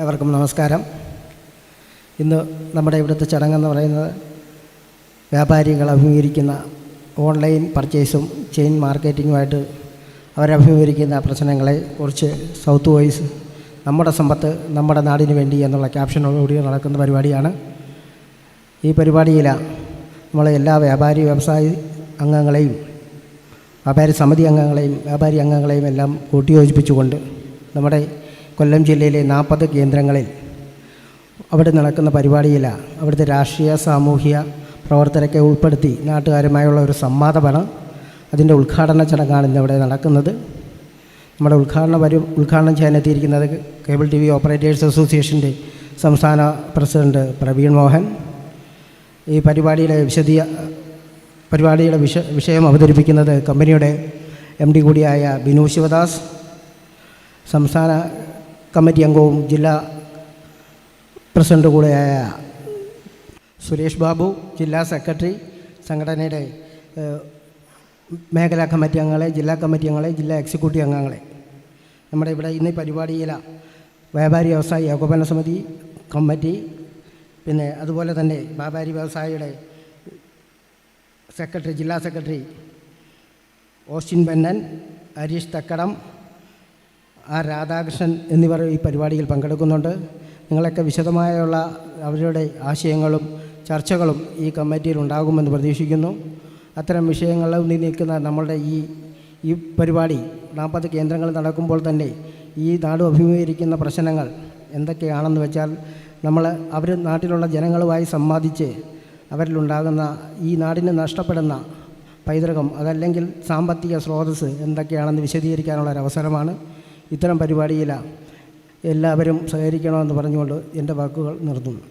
ഏവർക്കും നമസ്കാരം. ഇന്ന് നമ്മുടെ ഇവിടുത്തെ ചടങ്ങെന്ന് പറയുന്നത് വ്യാപാരികൾ അഭിമുഖീകരിക്കുന്ന ഓൺലൈൻ പർച്ചേസും ചെയിൻ മാർക്കറ്റിങ്ങുമായിട്ട് അവരഭിമുഖീകരിക്കുന്ന പ്രശ്നങ്ങളെ കുറിച്ച് സൗത്ത് വോയിസ് നമ്മുടെ സമ്പത്ത് നമ്മുടെ നാടിന് വേണ്ടി എന്നുള്ള ക്യാപ്ഷനോടുകൂടി നടക്കുന്ന പരിപാടിയാണ്. ഈ പരിപാടിയിൽ നമ്മൾ എല്ലാ വ്യാപാരി വ്യവസായി അംഗങ്ങളെയും വ്യാപാരി സമിതി അംഗങ്ങളെയും വ്യാപാരി അംഗങ്ങളെയും എല്ലാം കൂട്ടിയോജിപ്പിച്ചുകൊണ്ട് നമ്മുടെ കൊല്ലം ജില്ലയിലെ നാൽപ്പത് കേന്ദ്രങ്ങളിൽ അവിടെ നടക്കുന്ന പരിപാടിയിലാണ് അവിടുത്തെ രാഷ്ട്രീയ സാമൂഹിക പ്രവർത്തകരൊക്കെ ഉൾപ്പെടുത്തി നാട്ടുകാരുമായുള്ള ഒരു സംവാദമാണ് അതിന്റെ ഉദ്ഘാടന ചടങ്ങാണ് ഇന്നിവിടെ നടക്കുന്നത്. നമ്മുടെ ഉദ്ഘാടന പരി ഉദ്ഘാടനം ചെയ്യാനെത്തിയിരിക്കുന്നത് കേബിൾ ടി വി ഓപ്പറേറ്റേഴ്സ് അസോസിയേഷന്റെ സംസ്ഥാന പ്രസിഡന്റ് പ്രവീൺ മോഹൻ. ഈ പരിപാടിയുടെ വിശദീയ പരിപാടിയുടെ വിഷ വിഷയം അവതരിപ്പിക്കുന്നത് കമ്പനിയുടെ എം ഡി കൂടിയായ ബിനു ശിവദാസ്. സംസ്ഥാന കമ്മിറ്റി അംഗവും ജില്ലാ പ്രസിഡന്റ് കൂടെയായ സുരേഷ് ബാബു ജില്ലാ സെക്രട്ടറി സംഘടനയുടെ മേഖലാ കമ്മിറ്റി അംഗങ്ങളെ ജില്ലാ കമ്മിറ്റി അംഗങ്ങളെ ജില്ലാ എക്സിക്യൂട്ടീവ് അംഗങ്ങളെ. നമ്മുടെ ഇവിടെ ഇന്ന് പരിപാടിയിലെ വ്യാപാരി വ്യവസായി ഏകോപന സമിതി കമ്മിറ്റി പിന്നെ അതുപോലെ തന്നെ വ്യാപാരി വ്യവസായിയുടെ സെക്രട്ടറി ജില്ലാ secretary Austin ബെന്നൻ Harish തക്കടം R Radhakrishnan എന്നിവർ ഈ പരിപാടിയിൽ പങ്കെടുക്കുന്നുണ്ട്. നിങ്ങളൊക്കെ വിശദമായുള്ള അവരുടെ ആശയങ്ങളും ചർച്ചകളും ഈ കമ്മിറ്റിയിൽ ഉണ്ടാകുമെന്ന് പ്രതീക്ഷിക്കുന്നു. അത്തരം വിഷയങ്ങളിൽ നിൽക്കുന്ന നമ്മളുടെ ഈ ഈ പരിപാടി നാൽപ്പത് കേന്ദ്രങ്ങൾ നടക്കുമ്പോൾ തന്നെ ഈ നാട് അഭിമുഖീകരിക്കുന്ന പ്രശ്നങ്ങൾ എന്തൊക്കെയാണെന്ന് വെച്ചാൽ നമ്മൾ അവർ നാട്ടിലുള്ള ജനങ്ങളുമായി സംവാദിച്ച് അവരിലുണ്ടാകുന്ന ഈ നാടിന് നഷ്ടപ്പെടുന്ന പൈതൃകം അതല്ലെങ്കിൽ സാമ്പത്തിക സ്രോതസ്സ് എന്തൊക്കെയാണെന്ന് വിശദീകരിക്കാനുള്ള ഒരു അവസരമാണ്. ഇത്തരം പരിപാടിയിലാണ് എല്ലാവരും സഹകരിക്കണമെന്ന് പറഞ്ഞുകൊണ്ട് എന്റെ വാക്കുകൾ നിർത്തുന്നു.